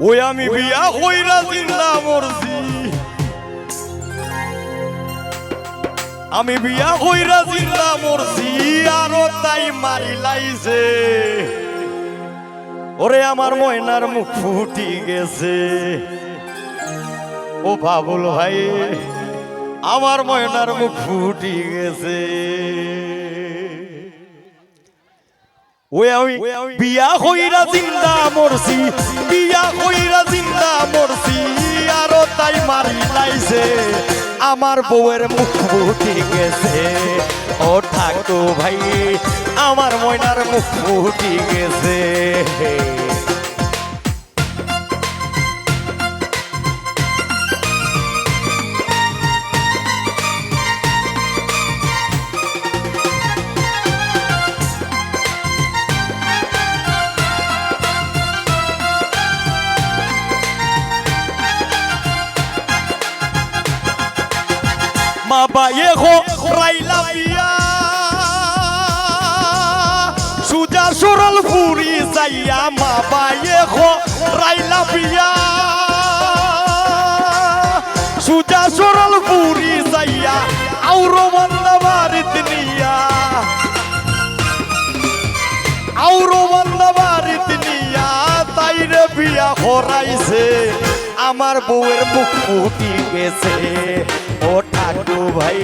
ওই আমি বিয়া কইরা জিন্দা মরছি। আমি বিয়া কইরা জিন্দা মরছি, আরও তাই মারি লাইছে। ওরে আমার ময়নার মুখ ফুটি গেছে। ও বাবুল ভাই, আমার ময়নার মুখ ফুটি গেছে। ওই আমি বিয়া হইরা জিন্দা মরছি, বিয়া হইরা জিন্দা মরছি, আরও তাই মারি লাইছে। আমার বউয়ের মুখ ফুটি গেছে। ও ঠাকুর ভাই, আমার ময়নার মুখ ফুটি গেছে। বিয়া সুজা সরল পুরি যাইয়া মা বায়ে হো রাইলা বিয়া সুজা সরল পুরি যাইয়া আউরো বন্দা বাড়িতে নিয়া। আউরো বন্দা বাড়িতে নিয়া তাইরে বিয়া হরাইছে। আমার বউয়ের মুখ ফুটি গেছে। ও ঠাকু ভাই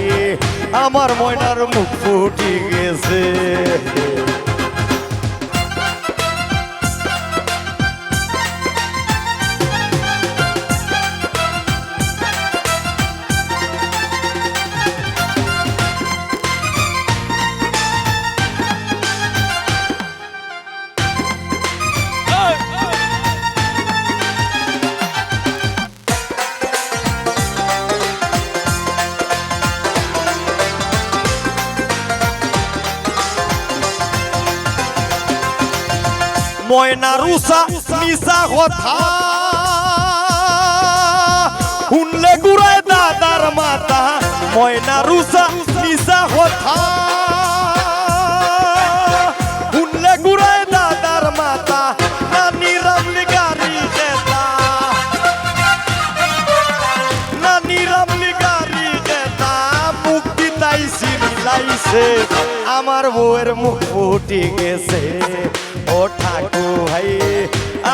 আমার ময়নার মুখ ফুটি গেছে। ময়না রুসা নিসা কথা শুনলে গুড়ায় দাদার মাতা ময়না রুসা নিসা কথা শুনলে গুড়ায় দাদার মাতা নানি রামলি গাড়ি দেতা নানি রামলি গাড়ি দেতা মুক্তি তাই সিলাইছে আমার বউয়ের মুখ ফুটি গেছে। ও ঠাকু ভাই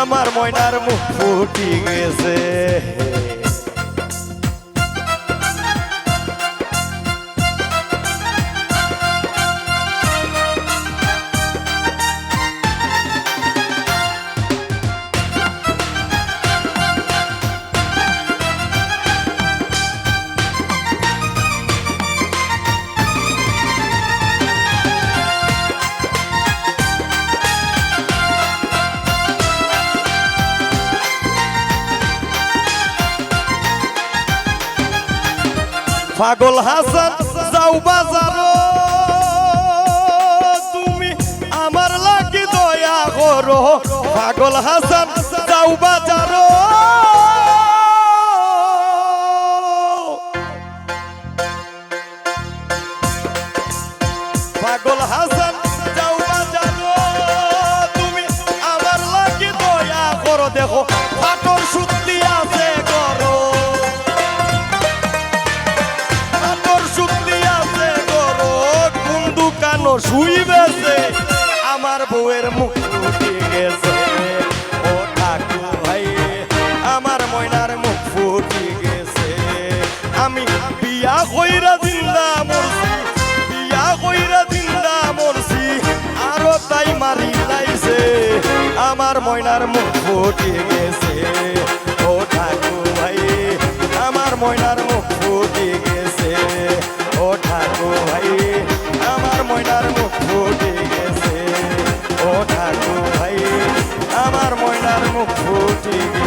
আমার ময়নার মুখ ফুটি গেছে। পাগল হাসান, যাও বাজার। তুমি আমার লাগি দয়া করো। পাগল হাসান, যাও বাজার। পাগল হাসান, যাও বাজার। তুমি আমার লাগি দয়া করো। দেখো, পাটর সুতি দোকানো শুইবেছে, আমার বউয়ের মুখ ফুটি গেছে। ও ঠাকু ভাই আমার ময়নার মুখ ফুটি গেছে। আমি বিয়া কইরা জিন্দা মরছি, বিয়া কইরা জিন্দা মরছি, আরও তাই মারি লাইছে। আমার ময়নার মুখ ফুটি গেছে। ও ঠাকু ভাই আমার ময়নার ঠাকু ভাই আমার ময়নার মুখ ফুটি গেছে